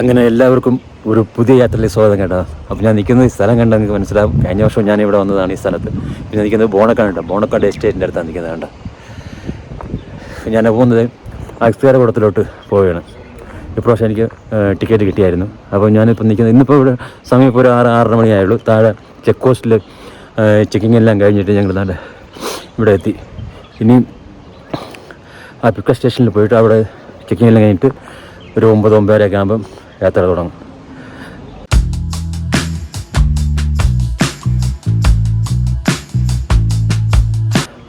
അങ്ങനെ എല്ലാവർക്കും ഒരു പുതിയ യാത്രയിലേക്ക് സ്വാഗതം കേട്ടോ. അപ്പോൾ ഞാൻ നിൽക്കുന്ന ഈ സ്ഥലം കണ്ടാൽ നിങ്ങൾക്ക് മനസ്സിലാവും. കഴിഞ്ഞ വർഷം ഞാൻ ഇവിടെ വന്നതാണ് ഈ സ്ഥലത്ത്. പിന്നെ നിൽക്കുന്നത് ബോണക്കാട് കേട്ടോ ബോണക്കാട് എസ്റ്റേറ്റിന്റെ അടുത്താണ് നിൽക്കുന്നത് കേട്ടോ ഞാൻ പോകുന്നത് അക്സ്കാര കുടത്തിലോട്ട് പോവുകയാണ്. ഇപ്രാവശ്യം എനിക്ക് ടിക്കറ്റ് കിട്ടിയായിരുന്നു. അപ്പോൾ ഞാനിപ്പോൾ നിൽക്കുന്നത് ഇന്നിപ്പോൾ ഇവിടെ സമയം ഇപ്പോൾ ഒരു ആറ് ആറര മണിയായുള്ളൂ. താഴെ ചെക്ക് പോസ്റ്റിൽ ചെക്കിംഗ് എല്ലാം കഴിഞ്ഞിട്ട് ഞങ്ങൾ താഴെ ഇവിടെ എത്തി. ഇനിയും ആ പിക്കപ്പ് സ്റ്റേഷനിൽ പോയിട്ട് അവിടെ ചെക്കിംഗ് എല്ലാം കഴിഞ്ഞിട്ട് ഒരു ഒമ്പത് ഒമ്പതരയൊക്കെ ആകുമ്പം യാത്ര തുടങ്ങും.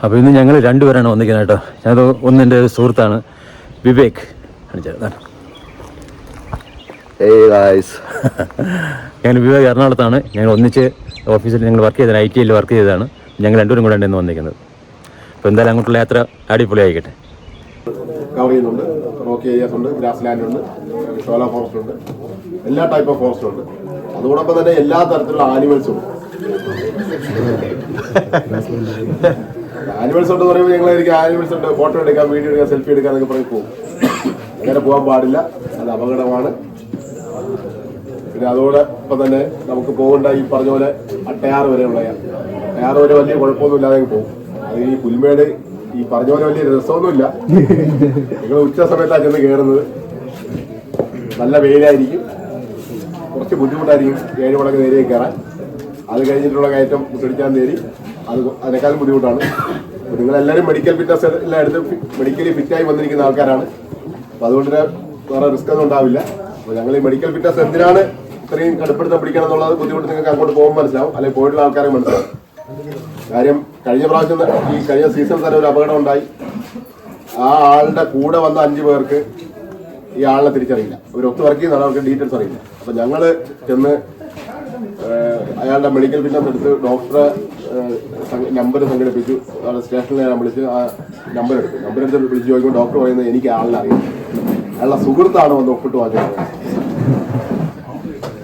അപ്പോൾ ഇന്ന് ഞങ്ങൾ രണ്ടുപേരാണ് വന്നിരിക്കുന്നത് കേട്ടോ. ഞാനത് ഒന്നെന്റെ സുഹൃത്താണ് വിവേക് കാണിച്ചത് ഏയ് ഗായ്സ് ഞങ്ങൾ വിവേക് എറണാകുളത്താണ്. ഞങ്ങൾ ഒന്നിച്ച് ഓഫീസിൽ ഞങ്ങൾ വർക്ക് ചെയ്തതാണ് ഐ ടി ഐയിൽ വർക്ക് ചെയ്തതാണ്. ഞങ്ങൾ രണ്ടുപേരും കൂടെ ഉണ്ടെന്ന് വന്നിരിക്കുന്നത്. അപ്പോൾ എന്തായാലും അങ്ങോട്ടുള്ള യാത്ര അടിപൊളി ആയിക്കട്ടെ കവർ ചെയ്യുന്നുണ്ട് റോക്കി ഏരിയാസ് ഉണ്ട് ഗ്രാസ് ലാൻഡ് ഉണ്ട്. സോലാർ ഫോറസ്റ്റ് ഉണ്ട്. എല്ലാ ടൈപ്പ് ഓഫ് ഫോറസ്റ്റ് ഉണ്ട്. അതോടൊപ്പം തന്നെ എല്ലാ തരത്തിലുള്ള ആനിമൽസും ഉണ്ട്. ആനിമൽസ് ഉണ്ടെന്ന് പറയുമ്പോൾ ഞങ്ങൾ എനിക്ക് ആനിമൽസ് ഉണ്ട്. ഫോട്ടോ എടുക്കാം വീഡിയോ എടുക്കാം സെൽഫി എടുക്കാം എന്നൊക്കെ പറയും പോകും അങ്ങനെ പോകാൻ പാടില്ല. അത് അപകടമാണ്. പിന്നെ അതോടൊപ്പം തന്നെ നമുക്ക് പോകേണ്ട ഈ പറഞ്ഞ പോലെ അട്ടയാറ് വരെയുള്ള അട്ടയാറ്. വരെ വലിയ കുഴപ്പമൊന്നും ഇല്ലാതെ പോകും. അത് ഈ പുൽമേട് ഈ പറഞ്ഞ പോലെ വലിയ രസമൊന്നുമില്ല. നിങ്ങൾ ഉച്ച സമയത്താണ് ചെന്ന് കയറുന്നത് നല്ല വെയിലായിരിക്കും. കുറച്ച് ബുദ്ധിമുട്ടായിരിക്കും. ഏഴ് മണിക്ക് നേരെ കയറാൻ. അത് കഴിഞ്ഞിട്ടുള്ള കയറ്റം മുട്ടടിക്കാൻ നേരി. അത് അതിനേക്കാളും ബുദ്ധിമുട്ടാണ്. നിങ്ങളെല്ലാവരും മെഡിക്കൽ ഫിറ്റ്നസ് എല്ലാം എടുത്ത് മെഡിക്കലി ഫിറ്റായി വന്നിരിക്കുന്ന ആൾക്കാരാണ്. അപ്പോൾ അതുകൊണ്ട് വേറെ റിസ്ക് ഒന്നും ഉണ്ടാവില്ല. അപ്പോൾ ഞങ്ങൾ ഈ മെഡിക്കൽ ഫിറ്റ്നസ് എന്തിനാണ് ഇത്രയും കടുപ്പെടുത്താൻ പിടിക്കണം എന്നുള്ളത് ബുദ്ധിമുട്ട് നിങ്ങൾക്ക് അങ്ങോട്ട് പോകുമ്പോൾ മനസ്സിലാവും. അല്ലെങ്കിൽ പോയിട്ടുള്ള ആൾക്കാരെ മനസ്സിലാവും. കാര്യം കഴിഞ്ഞ പ്രാവശ്യം ഈ കഴിഞ്ഞ സീസൺ തന്നെ ഒരു അപകടം ഉണ്ടായി. ആ ആളുടെ കൂടെ വന്ന അഞ്ച് പേർക്ക് ഈ ആളിനെ തിരിച്ചറിയില്ല. അവർ ഒത്തു വർക്ക് ചെയ്യുന്ന അവർക്ക് ഡീറ്റെയിൽസ് അറിയില്ല. അപ്പൊ ഞങ്ങൾ ചെന്ന് അയാളുടെ മെഡിക്കൽ ബില്ലൊക്കെ എടുത്ത് ഡോക്ടറെ നമ്പർ സംഘടിപ്പിച്ചു. അവിടെ സ്റ്റേഷനിൽ ഞാൻ വിളിച്ച് ആ നമ്പർ എടുത്തു. നമ്പർ എടുത്ത് വിളിച്ച് ചോദിക്കുമ്പോൾ ഡോക്ടർ പറയുന്നത് എനിക്ക് ആളിനെ അറിയാം അയാളുടെ സുഹൃത്താണ് വന്ന് ഒപ്പിട്ട് വാങ്ങിയത്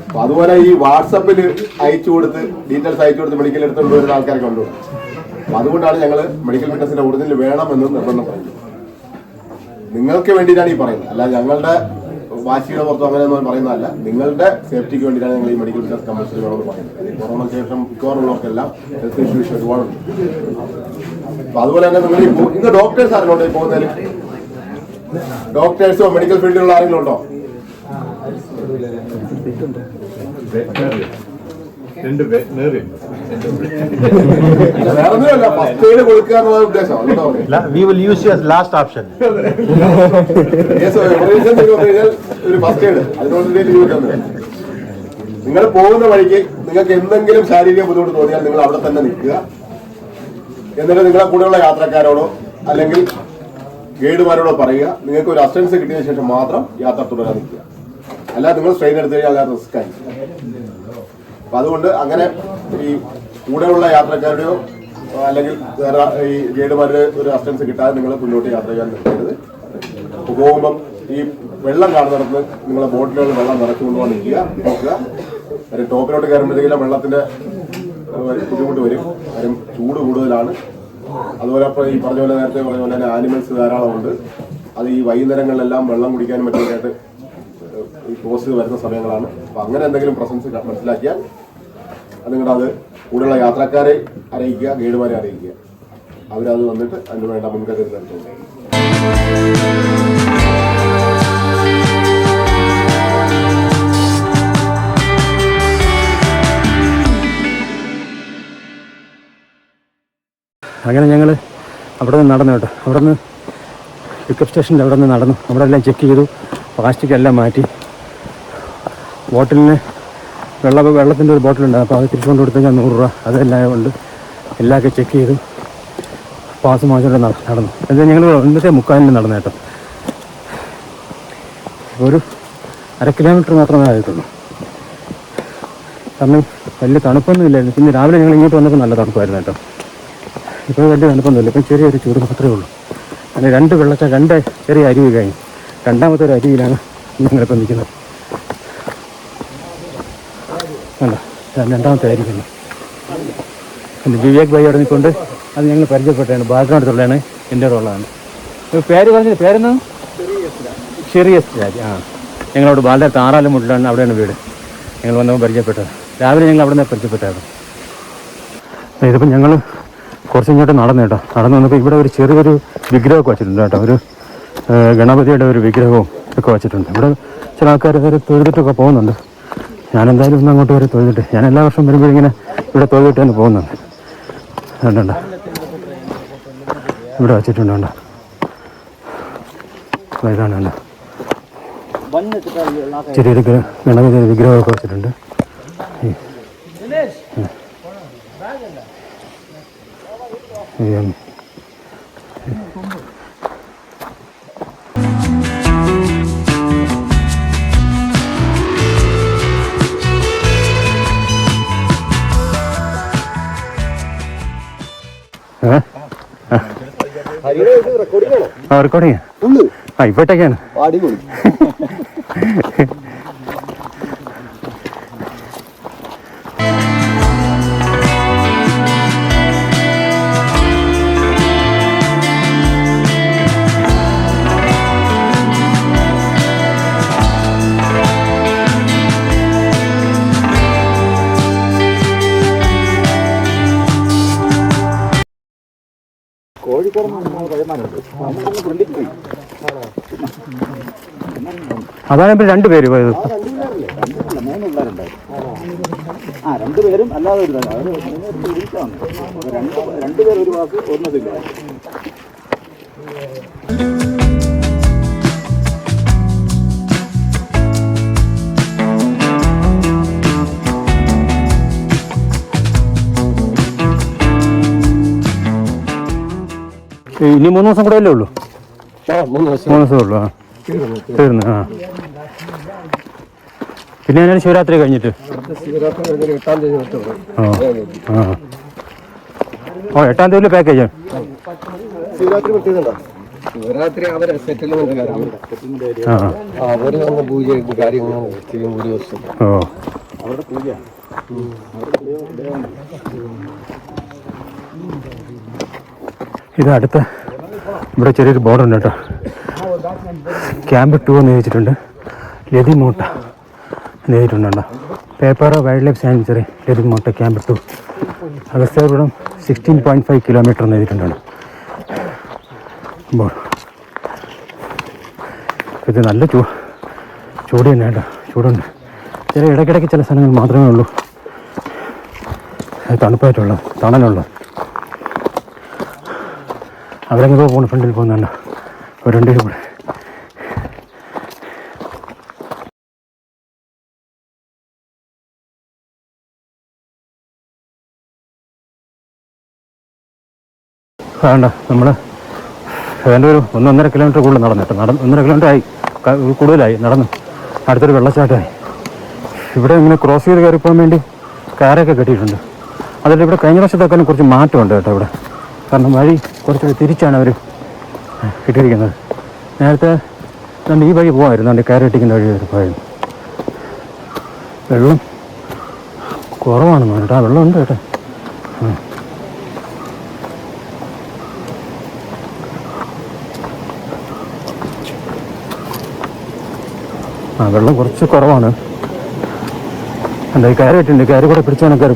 അപ്പൊ അതുപോലെ ഈ വാട്സപ്പിൽ അയച്ചു കൊടുത്ത് ഡീറ്റെയിൽസ് അയച്ചു കൊടുത്ത് മെഡിക്കൽ എടുത്തുകൊണ്ട് വരുന്ന ആൾക്കാരൊക്കെ ഉണ്ട് അപ്പൊ അതുകൊണ്ടാണ് ഞങ്ങൾ മെഡിക്കൽ ഫിറ്റ്നസിന്റെ ഒറിജിനൽ വേണമെന്ന് നിർബന്ധം പറയുന്നത് നിങ്ങൾക്ക് വേണ്ടിയിട്ടാണ് ഈ പറയുന്നത്. അല്ല ഞങ്ങളുടെ വാശിയുടെ പുറത്തോ അങ്ങനെയൊന്നും പറയുന്നതല്ല. നിങ്ങളുടെ സേഫ്റ്റിക്ക് വേണ്ടിയിട്ടാണ് ഞങ്ങൾ ഈ മെഡിക്കൽ ബിസിനസ് കമ്പൽസറി പറയുന്നത്. കൊറോണ ശേഷം മിക്കവാറുള്ളവർക്കെല്ലാം ഹെൽത്ത് ഇഷ്യൂസ് ഒരുപാടുണ്ട്. അപ്പൊ അതുപോലെ തന്നെ നിങ്ങൾ ഇന്ന് ഡോക്ടേഴ്സ് ആരെങ്കിലും ഉണ്ടോ പോകുന്നതിൽ? ഡോക്ടേഴ്സോ മെഡിക്കൽ ഫീൽഡിലുള്ള ആരെങ്കിലും ഉണ്ടോ? രണ്ട് വെറ്റിനറി വേറെ we will use you last option നിങ്ങൾ പോകുന്ന വഴിക്ക് നിങ്ങൾക്ക് എന്തെങ്കിലും ശാരീരിക ബുദ്ധിമുട്ട് തോന്നിയാൽ നിങ്ങൾ അവിടെ തന്നെ നിൽക്കുക. എന്നിട്ട് നിങ്ങളെ കൂടെയുള്ള യാത്രക്കാരോടോ അല്ലെങ്കിൽ ഗൈഡുമാരോടോ പറയുക. നിങ്ങൾക്ക് ഒരു അസിസ്റ്റൻസ് കിട്ടിയതിനു ശേഷം മാത്രം യാത്ര തുടരാൻ നിൽക്കുക. അല്ലാതെ നിങ്ങൾ ട്രെയിൻ എടുത്തു കഴിഞ്ഞാൽ റിസ്ക് ആയി അപ്പൊ അതുകൊണ്ട് അങ്ങനെ ഈ കൂടെയുള്ള യാത്രക്കാരുടെയോ അല്ലെങ്കിൽ വേറെ ഈ ഗൈഡുമാരുടെ ഒരു അസിസ്റ്റൻസ് കിട്ടാതെ നിങ്ങൾ മുന്നോട്ട് യാത്ര ചെയ്യാൻ നിൽക്കരുത്. പോകുമ്പം ഈ വെള്ളം കാണുന്നിടത്ത് നിങ്ങളെ ബോട്ടിലുകൾ വെള്ളം നിറച്ചു കൊണ്ടുപോകാൻ നിൽക്കുക നോക്കുക കാര്യം ടോപ്പിലോട്ട് കയറുമ്പോഴത്തേക്കും വെള്ളത്തിന്റെ ബുദ്ധിമുട്ട് വരും. കാര്യം ചൂട് കൂടുതലാണ്. അതുപോലെ അപ്പോൾ ഈ പറഞ്ഞ പോലെ നേരത്തെ പറഞ്ഞ പോലെ തന്നെ ആനിമൽസ് ധാരാളമുണ്ട് അത് ഈ വൈകുന്നേരങ്ങളിലെല്ലാം വെള്ളം കുടിക്കാനും മറ്റൊക്കെയായിട്ട് ഈ പോസ്റ്റ് വരുന്ന സമയങ്ങളാണ്. അപ്പൊ അങ്ങനെ എന്തെങ്കിലും പ്രസൻസ് മനസ്സിലാക്കിയാൽ നിങ്ങളുടെ അത് കൂടെയുള്ള യാത്രക്കാരെ അറിയിക്കുക ഗൈഡുമാരെ അറിയിക്കുക. അവരത് വന്നിട്ട് അതിന് വേണ്ട മുൻകരുതൽ എടുത്തോളൂ അങ്ങനെ ഞങ്ങൾ അവിടെ നിന്ന് നടന്നു കേട്ടോ. അവിടെ നിന്ന് പിക്കപ്പ് സ്റ്റേഷനിൽ അവിടെ നിന്ന് നടന്നു. അവിടെ എല്ലാം ചെക്ക് ചെയ്തു. പ്ലാസ്റ്റിക് എല്ലാം മാറ്റി. ബോട്ടിലിന് വെള്ള വെള്ളത്തിന്റെ ഒരു ബോട്ടിലുണ്ട് അപ്പോൾ അത് തിരിച്ചു കൊണ്ട് ഞാൻ നൂറ് രൂപ. അതെല്ലാം ഉണ്ട് എല്ലാമൊക്കെ ചെക്ക് ചെയ്ത് പാസ് മാറ്റിട്ട് നടന്നു. എന്താ ഞങ്ങൾ ഇന്നത്തെ മുക്കാലിന് നടന്നു കേട്ടോ. ഒരു അര കിലോമീറ്റർ മാത്രമേ ആയിട്ടുള്ളൂ. കാരണം വലിയ തണുപ്പൊന്നും ഇല്ലായിരുന്നു. പിന്നെ രാവിലെ ഞങ്ങൾ ഇങ്ങോട്ട് വന്നപ്പോൾ നല്ല തണുപ്പായിരുന്നു കേട്ടോ. ഇപ്പോൾ വലിയ തണുപ്പൊന്നുമില്ല ഇപ്പം ചെറിയൊരു ചൂട് മാത്രമേ ഉള്ളൂ. അങ്ങനെ രണ്ട് വെള്ളച്ച രണ്ട് ചെറിയ അരുവി കഴിഞ്ഞു. രണ്ടാമത്തെ ഒരു അരുവിയിലാണ് ഞങ്ങളിപ്പോൾ നിൽക്കുന്നത്. വേണ്ട രണ്ടാമത്തെ ആയിരിക്കുന്നു പിന്നെ. വിവേക് ഭായി നിൽക്കൊണ്ട് അത് ഞങ്ങൾ പരിചയപ്പെട്ടാണ് ബാക്ക്ഗ്രൗണ്ടിലുള്ളതാണ് എന്റെ റോളാണ് പേര് പറഞ്ഞത് പേരെന്നു? ചെറിയ ആ. ഞങ്ങളവിടെ വളരെ താറാലുമുട്ടിലാണ് അവിടെയാണ് വീട്. ഞങ്ങൾ വന്നപ്പോൾ പരിചയപ്പെട്ടത് രാവിലെ ഞങ്ങൾ അവിടെ നിന്ന് പരിചയപ്പെട്ടായിരുന്നു ഇതിപ്പോൾ ഞങ്ങൾ കുറച്ച് ഇങ്ങോട്ട് നടന്നു കേട്ടോ. നടന്നു വന്നപ്പോൾ ഇവിടെ ഒരു ചെറിയൊരു വിഗ്രഹമൊക്കെ വെച്ചിട്ടുണ്ട് കേട്ടോ. ഒരു ഗണപതിയുടെ ഒരു വിഗ്രഹവും ഒക്കെ വെച്ചിട്ടുണ്ട്. ഇവിടെ ചില ആൾക്കാർ തൊഴുതിട്ടൊക്കെ പോകുന്നുണ്ട്. ഞാൻ എന്തായാലും ഒന്ന് അങ്ങോട്ട് വരെ തൊഴുതിട്ട് ഞാൻ എല്ലാ വർഷവും വരുമ്പോഴും ഇങ്ങനെ ഇവിടെ തൊഴുതിട്ട് തന്നെ പോകുന്നുണ്ട് കണ്ടോ ഇവിടെ വച്ചിട്ടുണ്ട് കണ്ടോ ഇതാണ് കണ്ടോ ചെറിയൊരു ഗ്ര- ഗണപതിയുടെ വിഗ്രഹമൊക്കെ വെച്ചിട്ടുണ്ട്. ഈ- ഏ? ആ റെക്കോർഡിങ് അടിപൊളി അതാണ് ഇപ്പൊ രണ്ടുപേര് പോയത്. ആ രണ്ടുപേരും അല്ലാതെ രണ്ടുപേരും ഒരു വാക്ക് ഒന്നതില്ല. ഇനി മൂന്ന് ദിവസം കൂടെ അല്ലേ ഉള്ളൂ? മൂന്ന് ദിവസം. ദിവസമേ ഉള്ളൂ ആ. തീർന്നു ആ. പിന്നെ ഞാൻ ശിവരാത്രി കഴിഞ്ഞിട്ട്? ആ ആ. ഓ എട്ടാം തീയതി പാക്കേജ് ശിവരാത്രി അവരെ അവർ വന്ന പൂജ ചെയ്യും ഒരു ദിവസം. ഓ. ഇത് അടുത്ത ഇവിടെ ചെറിയൊരു ബോർഡുണ്ട് കേട്ടോ. ക്യാമ്പ് ടു എന്ന് ചോദിച്ചിട്ടുണ്ട് ലതിമോട്ട എന്ന് എഴുതിയിട്ടുണ്ടോ paper wildlife sanctuary Lathimotta camp to Agasthyapuram sixteen point five kilometre എന്ന് എഴുതിയിട്ടുണ്ടോ ഇത് നല്ല ചൂ ചൂട് തന്നെ കേട്ടോ. ചൂടുണ്ട്. ചില ഇടയ്ക്കിടയ്ക്ക് ചില സ്ഥലങ്ങൾ മാത്രമേ ഉള്ളൂ. തണുപ്പായിട്ടുള്ളത് തണലുള്ളത് അവരങ്ങ് പോകുന്ന ഫ്രണ്ടിൽ പോകുന്നുണ്ട് രണ്ടുപേരും കൂടെ. വേണ്ട നമ്മൾ ഏതാണ്ട് ഒരു ഒന്നൊന്നര കിലോമീറ്റർ കൂടുതൽ നടന്നു കേട്ടോ. നടന്ന് ഒന്നര കിലോമീറ്റർ ആയി. കൂടുതലായി. നടന്നു അടുത്തൊരു വെള്ളച്ചാട്ടമായി. ഇവിടെ ഇങ്ങനെ ക്രോസ് ചെയ്ത് കയറിപ്പോകാൻ വേണ്ടി കാരൊക്കെ കെട്ടിയിട്ടുണ്ട്. അതിൽ ഇവിടെ കഴിഞ്ഞ വർഷത്തേക്കാളും കുറച്ച് മാറ്റമുണ്ട് കേട്ടോ ഇവിടെ. കാരണം വഴി കുറച്ചുകൂടി തിരിച്ചാണ് അവർ ഇട്ടിരിക്കുന്നത്. നേരത്തെ നമ്മൾ ഈ വഴി പോകാമായിരുന്നു അതുകൊണ്ട് കയറിട്ടിക്കുന്ന വഴി വരെ പോയിരുന്നു വെള്ളം കുറവാണ് കേട്ടോ ആ വെള്ളം ഉണ്ട് കേട്ടോ. ആ. വെള്ളം കുറച്ച് കുറവാണ്. എന്താ ഈ കയറി ഇട്ടുണ്ട് കയറി കൂടെ പിടിച്ചാണ് കയറി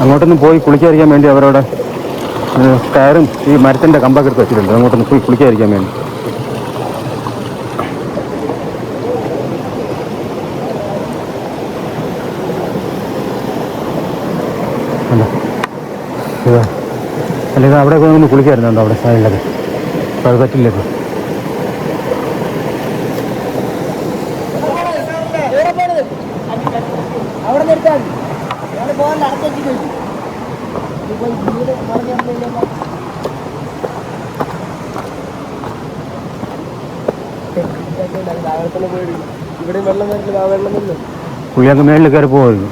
അങ്ങോട്ടൊന്നും പോയി കുളിക്കാതിരിക്കാൻ വേണ്ടി അവരവിടെ കയറും. ഈ മരത്തിന്റെ കമ്പൊക്കെ എടുത്ത് വെച്ചിട്ടുണ്ട്. അങ്ങോട്ടൊന്ന് പോയി കുളിക്കാതിരിക്കാൻ വേണ്ടി. അല്ലെങ്കിൽ അവിടെ ഒന്ന് കുളിക്കായിരുന്നുണ്ടോ അവിടെ സൈഡിലൊക്കെ അപ്പോൾ അവിടെ നിർത്താൻ. പോകാൻ അടുത്തേക്ക് പോയി ഇപ്പോൾ വീട് പറഞ്ഞില്ല ഇവിടെ വെള്ളം വരില്ല വെള്ളം നിന്ന് പുള്ളി അങ്ങ് മേളിൽ കയറി പോകുമായിരുന്നു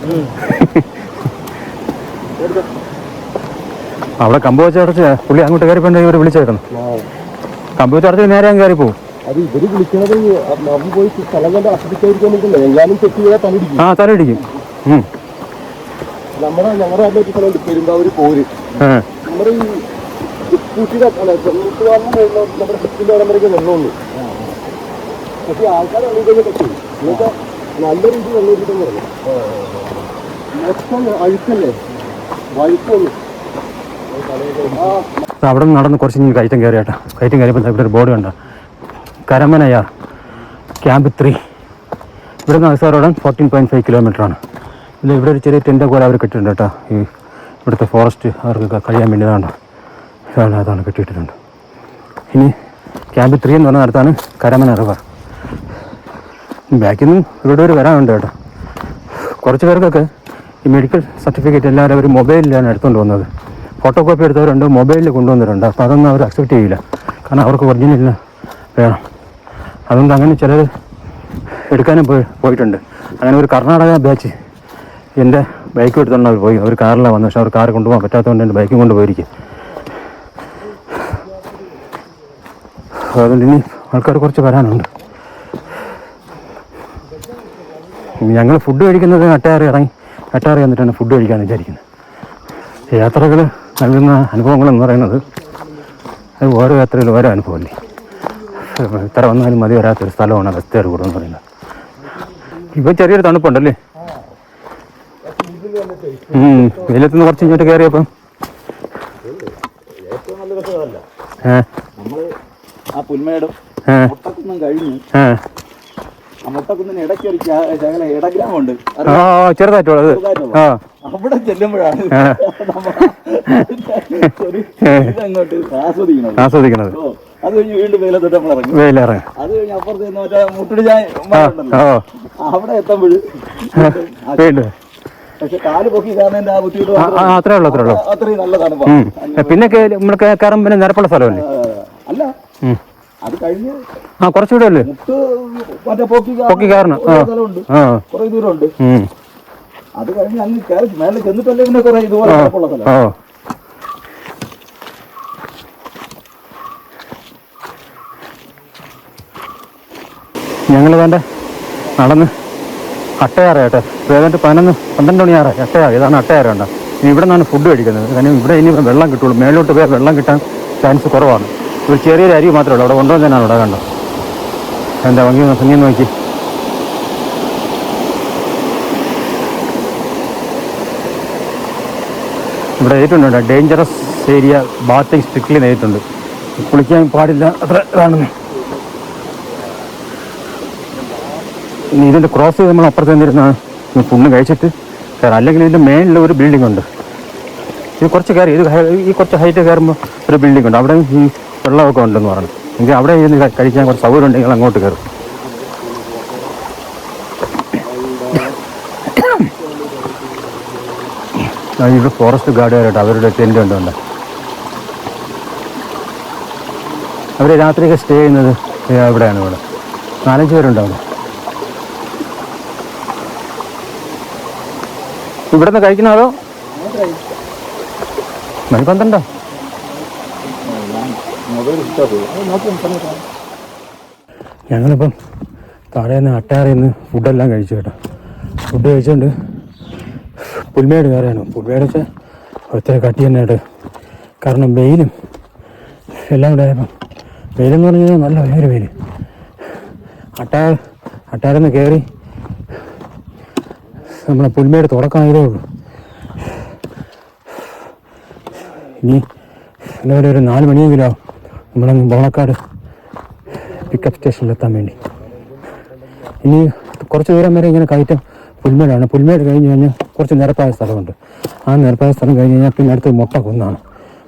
അവിടെ കമ്പ് വെച്ച് അടച്ച് പുള്ളി അങ്ങോട്ട് കയറി പോയി ഇവർ വിളിച്ചേക്കണം. കമ്പ് വെച്ച് അടച്ച് നേരെ അങ്ങ് കയറി പോകും അത് ഇവർ വിളിക്കണത് നമ്മൾ പോയി സ്ഥലം കണ്ട് ആ തലയിടിക്കും. നമ്മുടെ ഞങ്ങളുടെ നാട്ടിലെ ഒരു സ്ഥലമുണ്ട് പെരുമ്പാവൂര് പോര്. നമ്മുടെ ഈ കുട്ടിയുടെ അല്ല മുട്ടുകാരണം നമ്മുടെ വെള്ളമുള്ളൂ പക്ഷേ ആൾക്കാർ കഴിഞ്ഞാൽ പറ്റും. എന്നൊക്കെ നല്ല രീതിയിൽ വെള്ളം കിട്ടുന്ന മൊത്തം അഴുക്കല്ലേ? വഴുക്കുള്ളൂ അവിടെ നിന്ന് നടന്ന് കുറച്ച് ഇനി കയറ്റം കയറി കേട്ടോ കയറ്റം കയറിയപ്പോൾ ഇവിടെ ഒരു ബോർഡ് കണ്ട? Karamanayar camp three. ഇവിടെ നിന്ന് അവസാരോടൻ ഫോർട്ടീൻ പോയിന്റ് ഫൈവ് കിലോമീറ്റർ ഇത് ഇവിടെ ഒരു ചെറിയ ടെന്റ് പോലെ അവർ കെട്ടിയിട്ടുണ്ട് കേട്ടോ. ഈ ഇവിടുത്തെ ഫോറസ്റ്റ് അവർക്ക് കഴിയാൻ വേണ്ടിയതാണ് ഇതാണ്? അതാണ് കെട്ടിയിട്ടുണ്ട് ഇനി ക്യാമ്പ് ത്രീ എന്ന് പറഞ്ഞ നടത്താണ് കരമന റിവർ ബാക്കിൽ നിന്നും ഇവിടെ ഒരു വരാനുണ്ട് കേട്ടോ. കുറച്ച് പേർക്കൊക്കെ ഈ മെഡിക്കൽ സർട്ടിഫിക്കറ്റ് എല്ലാവരും അവർ മൊബൈലിലാണ് എടുത്തുകൊണ്ട് വന്നത് ഫോട്ടോ കോപ്പി എടുത്തവരുണ്ട് മൊബൈലിൽ കൊണ്ടുവന്നിട്ടുണ്ട്. അപ്പോൾ അതൊന്നും അവർ അക്സെപ്റ്റ് ചെയ്യില്ല. കാരണം അവർക്ക് ഒറിജിനൽ വേണം. അതുകൊണ്ട് അങ്ങനെ ചിലർ എടുക്കാനും പോയി പോയിട്ടുണ്ട്. അങ്ങനെ ഒരു കർണാടക ബാച്ച് എന്റെ ബൈക്ക് എടുത്തോണ്ട് അവർ പോയി. അവർ കാറിലാണ് വന്നത്. പക്ഷെ അവർ കാർ കൊണ്ടുപോകാൻ പറ്റാത്തതുകൊണ്ട് എന്റെ ബൈക്കും കൊണ്ടുപോയിരിക്കും അതുകൊണ്ട് ഇനി ആൾക്കാർ കുറച്ച് വരാനുണ്ട്. ഞങ്ങൾ ഫുഡ് കഴിക്കുന്നത് അട്ടയാറി ഇറങ്ങി അട്ടയാറി വന്നിട്ടാണ് ഫുഡ് കഴിക്കാൻ വിചാരിക്കുന്നത്. യാത്രകൾ നൽകുന്ന അനുഭവങ്ങളെന്ന് പറയുന്നത് അത് ഓരോ യാത്രയിലും ഓരോ അനുഭവമല്ലേ? ഇത്ര വന്നാലും മതി വരാത്തൊരു സ്ഥലമാണ് അസ്തേർ കൂടെ എന്ന് പറയുന്നത്. ഇപ്പോൾ ചെറിയൊരു തണുപ്പുണ്ടല്ലേ? വെയിലത്തുനിന്ന് കുറച്ച് ഇങ്ങോട്ട് കയറിയപ്പം ആ പുൽമേടും ഏ. മുട്ടക്കുന്നും കഴിഞ്ഞ് ആ ഇടയ്ക്ക് ഒരു ശകല ഇടഗ്രാമുണ്ട് ചെറുതായിട്ടുള്ളത് അവിടെ ചെല്ലുമ്പോഴാണ് ആ. ഒരു ഇതങ്ങോട്ട് ആസ്വദിക്കുന്നത്. ആസ്വദിക്കുന്നത്. ഓ അത് കഴിഞ്ഞ് വീണ്ടും വെയിലത്തോട്ട് നമ്മൾ ഇറങ്ങും. വെയിലിറങ്ങി. അത് കഴിഞ്ഞ് അപ്പുറത്ത് മറ്റേ അവിടെ എത്തുമ്പോഴും വീണ്ടും. പക്ഷെ കാൽ പൊക്കി കാരണം ആ ബുദ്ധിമുട്ട് അത്രേ ഉള്ളൂ അത്രേ ഉള്ളൂ. അത്രയും നല്ല ഉം. തണുപ്പാണ് പിന്നെ നമ്മൾ കയറും പിന്നെ നിരപ്പുള്ള സ്ഥലമല്ലേ? അല്ല. അത് കഴിഞ്ഞ് ആ കുറച്ചുകൂടെ അല്ലേ മറ്റേ പൊക്കി പൊക്കി കയറണം. കുറെ ദൂരമുണ്ട്. അത് കഴിഞ്ഞ് അങ്ങ് കയറി മേലെ ചെന്നിട്ടല്ലേ പിന്നെ കുറെ ഇതുപോലെ ആ. സ്ഥലം. ഓ ഞങ്ങൾ വേണ്ട? നടന്ന്. അട്ടയാറ ഏട്ടെ ഏതാണ്ട് പതിനൊന്ന് പന്ത്രണ്ട് മണിയാറ. അട്ടയാറ് ഇതാണ് അട്ടയാറ ഇനി ഇവിടെ നിന്നാണ് ഫുഡ് കഴിക്കുന്നത്. കാരണം ഇവിടെ ഇനി വെള്ളം കിട്ടുള്ളൂ. മേലോട്ട് പോയാൽ വെള്ളം കിട്ടാൻ ചാൻസ് കുറവാണ്. ഒരു ചെറിയൊരു അരി മാത്രമേ ഉള്ളൂ. അവിടെ കൊണ്ടുവന്നതിനാണ് ഇവിടെ കണ്ടത്. എന്താ ഭംഗി? ഭംഗി നോക്കി. ഇവിടെ എഴുതിയിട്ടുണ്ട് ഡേഞ്ചറസ് ഏരിയ ബാത്തിങ് സ്ട്രിക്ട്ലി എഴുതിയിട്ടുണ്ട് കുളിക്കാൻ പാടില്ല. അത്ര ഇതാണെന്ന്. ഇതിന്റെ ക്രോസ് ചെയ്ത് നമ്മൾ അപ്പുറത്ത് നിന്നിരുന്ന ഫുഡ് കഴിച്ചിട്ട് കയറാം. അല്ലെങ്കിൽ ഇതിന്റെ മേളിൽ ഒരു ബിൽഡിംഗ് ഉണ്ട്. ഇത് കുറച്ച് കയറി ഇത് ഈ കുറച്ച് ഹൈറ്റ് കയറുമ്പോൾ ഒരു ബിൽഡിംഗ് ഉണ്ട്. അവിടെ ഈ വെള്ളമൊക്കെ ഉണ്ടെന്ന് പറഞ്ഞു. എങ്കിൽ അവിടെ ഇരുന്ന് കഴിക്കാൻ കുറച്ച് സൗകര്യം ഉണ്ടെങ്കിൽ അങ്ങോട്ട് കയറും. ഇത് ഫോറസ്റ്റ് ഗാർഡുകാരായിട്ട് അവരുടെ ടെന്റ് ഉണ്ട് അവർ രാത്രിയൊക്കെ സ്റ്റേ ചെയ്യുന്നത് ഇവിടെയാണ് ഇവിടെ. നാലഞ്ച് പേരുണ്ട് ഇവിടെ നിന്ന് കഴിക്കണോ അതോ? മണി പന്ത്രണ്ടോ? ഞങ്ങളിപ്പം താഴെ നിന്ന് അട്ടാറിൽ നിന്ന് ഫുഡെല്ലാം കഴിച്ചു കേട്ടോ. ഫുഡ് കഴിച്ചുകൊണ്ട് പുൽമേട് കയറിയാണ് പുൽമേട് വെച്ചാൽ ഒത്തിരി കട്ടി തന്നെ കേട്ടോ കാരണം വെയിലും എല്ലാം കൂടെ ആയപ്പം വെയിലെന്ന് പറഞ്ഞു കഴിഞ്ഞാൽ നല്ല ഭയങ്കര വെയിൽ അട്ടാ അട്ടാറിൽ നിന്ന് കയറി നമ്മളെ പുൽമേട് തുടക്കമായതേ ഉള്ളൂ. ഇനി എല്ലാവരും ഒരു നാല് മണിയെങ്കിലും ആവും നമ്മളങ്ങ് ബോണക്കാട് പിക്കപ്പ് സ്റ്റേഷനിലെത്താൻ വേണ്ടി. ഇനി കുറച്ച് ദൂരം വരെ ഇങ്ങനെ കയറ്റം പുൽമേടാണ്. പുൽമേട് കഴിഞ്ഞ് കഴിഞ്ഞാൽ കുറച്ച് നിരപ്പായ സ്ഥലമുണ്ട്. ആ നിരപ്പായ സ്ഥലം കഴിഞ്ഞ് കഴിഞ്ഞാൽ പിന്നെ അടുത്ത് മുട്ട കുന്നാണ്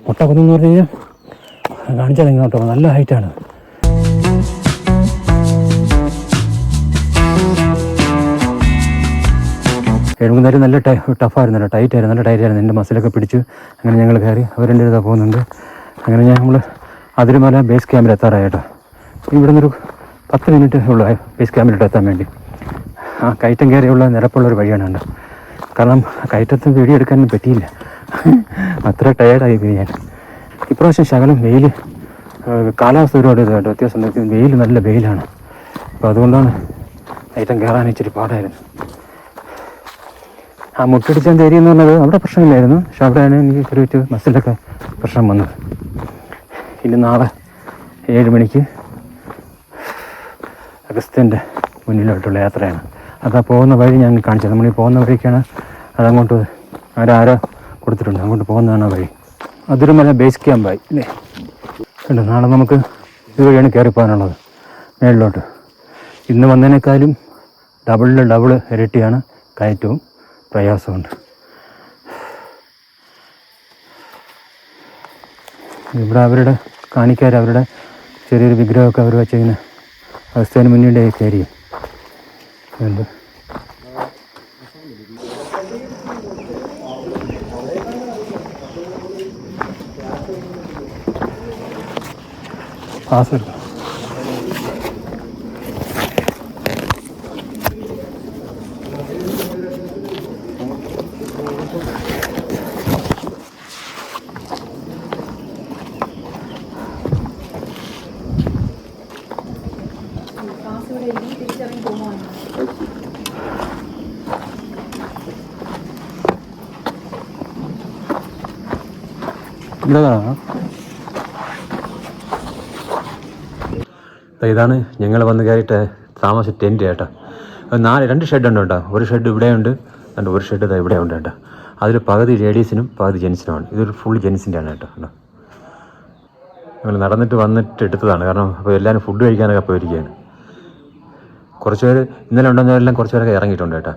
മുട്ട കുന്നെന്ന് പറഞ്ഞു കഴിഞ്ഞാൽ കാണിച്ചാൽ ഇങ്ങോട്ടോ നല്ല ഹൈറ്റാണ് എഴുകുന്നേരം നല്ല ടൈ ടഫായിരുന്നു ടൈറ്റ് ആയിരുന്നു. നല്ല ടൈറ്റ് ആയിരുന്നു. എന്റെ മസിലൊക്കെ പിടിച്ച് അങ്ങനെ ഞങ്ങൾ കയറി അവർ രണ്ട് ഇതാ പോകുന്നുണ്ട്. അങ്ങനെ നമ്മൾ അതിരുമല ബേസ് ക്യാമ്പിൽ എത്താറായിട്ടോ ഇവിടെ നിന്നൊരു പത്ത് മിനിറ്റ് ഉള്ളു ബേസ് ക്യാമ്പിലോട്ട് എത്താൻ വേണ്ടി. ആ കയറ്റം കയറിയുള്ള നിരപ്പുള്ള ഒരു വഴിയാണ് ഉണ്ട് കാരണം കയറ്റത്ത് വീഡിയോ എടുക്കാനൊന്നും പറ്റിയില്ല. അത്ര ടയേർഡായി പോയി ഞാൻ. ഇപ്രാവശ്യം ശകലം വെയിൽ കാലാവസ്ഥ ഒരുപാട് ഇതായിട്ട് വ്യത്യാസം. വെയിൽ നല്ല വെയിലാണ്. അപ്പോൾ അതുകൊണ്ടാണ് കയറ്റം കയറാൻ ഇച്ചിരി പാടായിരുന്നു. ആ മുട്ടടിച്ചാൻ തേരി എന്ന് പറഞ്ഞത് അവിടെ പ്രശ്നമില്ലായിരുന്നു. പക്ഷെ അവിടെയാണ് എനിക്ക് ചെറിയ മസിലൊക്കെ പ്രശ്നം വന്നത് ഇനി നാളെ ഏഴ് മണിക്ക് അഗസ്ത്യന്റെ മുന്നിലോട്ടുള്ള യാത്രയാണ്. അതാ പോകുന്ന വഴി ഞാൻ കാണിച്ചത്. നമ്മൾ ഈ പോകുന്ന വഴിക്കാണ് അതങ്ങോട്ട് ആരാരോ കൊടുത്തിട്ടുണ്ട്. അങ്ങോട്ട് പോകുന്നതാണ് ആ വഴി. അതിരുമല ബേസ് ക്യാമ്പായി അല്ലേ? കണ്ടോ നാളെ നമുക്ക് ഇതുവഴിയാണ് കയറി പോകാനുള്ളത്. മേളിലോട്ട്. ഇന്ന് വന്നതിനേക്കാളും ഡബിളിൽ ഡബിൾ ഇരട്ടിയാണ് കയറ്റവും. പ്രയാസമുണ്ട്. ഇവിടെ അവരുടെ കാണിക്കാർ അവരുടെ ചെറിയൊരു വിഗ്രഹമൊക്കെ അവർ വെച്ചിങ്ങനെ അവസ്ഥേന് മുന്നിലേ കയറിയും എന്ത് പാസ് ഇതാണ് ഞങ്ങൾ വന്ന് കയറിയിട്ട് താമസ ടെന്റ് ചേട്ടാ നാല് രണ്ട് ഷെഡ് ഉണ്ട് കേട്ടോ. ഒരു ഷെഡ് ഇവിടെയുണ്ട് രണ്ട് ഒരു ഷെഡ് ഇതാ ഇവിടെ ഉണ്ട് കേട്ടോ. അതിൽ പകുതി ലേഡീസിനും പകുതി ജെൻസിനുമാണ് ഇതൊരു ഫുൾ ജെൻസിന്റെ ആണ് കേട്ടോ കേട്ടോ ഞങ്ങൾ നടന്നിട്ട് വന്നിട്ട് എടുത്തതാണ്. കാരണം അപ്പോൾ എല്ലാവരും ഫുഡ് കഴിക്കാനൊക്കെ പോയിരിക്കുകയാണ്. കുറച്ച് പേര് ഇന്നലെ ഉണ്ടെന്നവരെല്ലാം കുറച്ച് പേരൊക്കെ ഇറങ്ങിയിട്ടുണ്ട് കേട്ടോ.